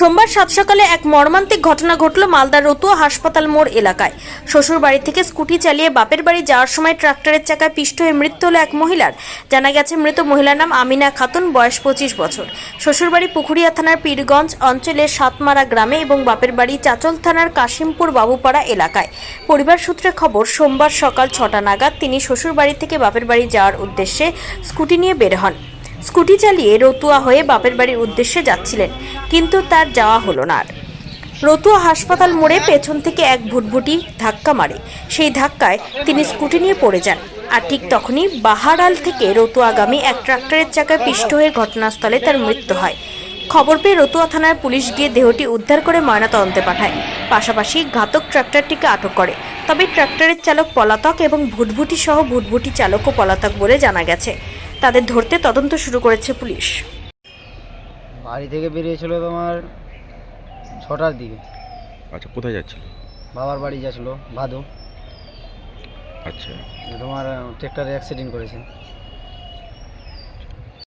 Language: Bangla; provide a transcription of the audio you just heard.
সোমবার সাত সকালে এক মর্মান্তিক ঘটনা ঘটল মালদার রতুয়া হাসপাতাল মোড় এলাকায়। শ্বশুর বাড়ি থেকে স্কুটি চালিয়ে বাপের বাড়ি যাওয়ার সময় ট্রাক্টরের চাকায় পিষ্ট হয়ে মৃত্যু হলো এক মহিলার। জানা গেছে, মৃত মহিলার নাম আমিনা খাতুন, বয়স পঁচিশ বছর। শ্বশুরবাড়ি পুকুরিয়া থানার পীরগঞ্জ অঞ্চলের সাতমারা গ্রামে এবং বাপের বাড়ি চাচল থানার কাশিমপুর বাবুপাড়া এলাকায়। পরিবার সূত্রে খবর, সোমবার সকাল ছটা নাগাদ তিনি শ্বশুর বাড়ি থেকে বাপের বাড়ি যাওয়ার উদ্দেশ্যে স্কুটি নিয়ে বের হন। স্কুটি চালিয়ে রতুয়া হয়ে বাপের বাড়ির উদ্দেশ্যে যাচ্ছিলেন, কিন্তু তার যাওয়া হলো না আর। রতুয়া হাসপাতাল মোড়ে পেছন থেকে এক ভুটভুটি ধাক্কা মারে। সেই ধাক্কায় তিনি স্কুটি নিয়ে পড়ে যান আর ঠিক তখনই বাহারাল থেকে রতুয়াগামী এক ট্রাক্টরের চাকায় পিষ্ট হয়ে ঘটনাস্থলে তার মৃত্যু হয়। খবর পেয়ে রতুয়া থানার পুলিশ গিয়ে দেহটি উদ্ধার করে ময়নাতদন্তে পাঠায়। পাশাপাশি ঘাতক ট্রাক্টরটিকে আটক করে। তবে ট্রাক্টরের চালক পলাতক এবং ভুটভুটি সহ ভুটভুটি চালকও পলাতক বলে জানা গেছে। তাদের ধরতে তদন্ত শুরু করেছে পুলিশ। বাড়ি থেকে বেরিয়েছিল তোমার ছটার দিকে। আচ্ছা কোথায় যাচ্ছিল? বাবার বাড়ি যাচ্ছিল ভাদু। আচ্ছা। তোমার ট্রেক্টরে অ্যাক্সিডেন্ট করেছে।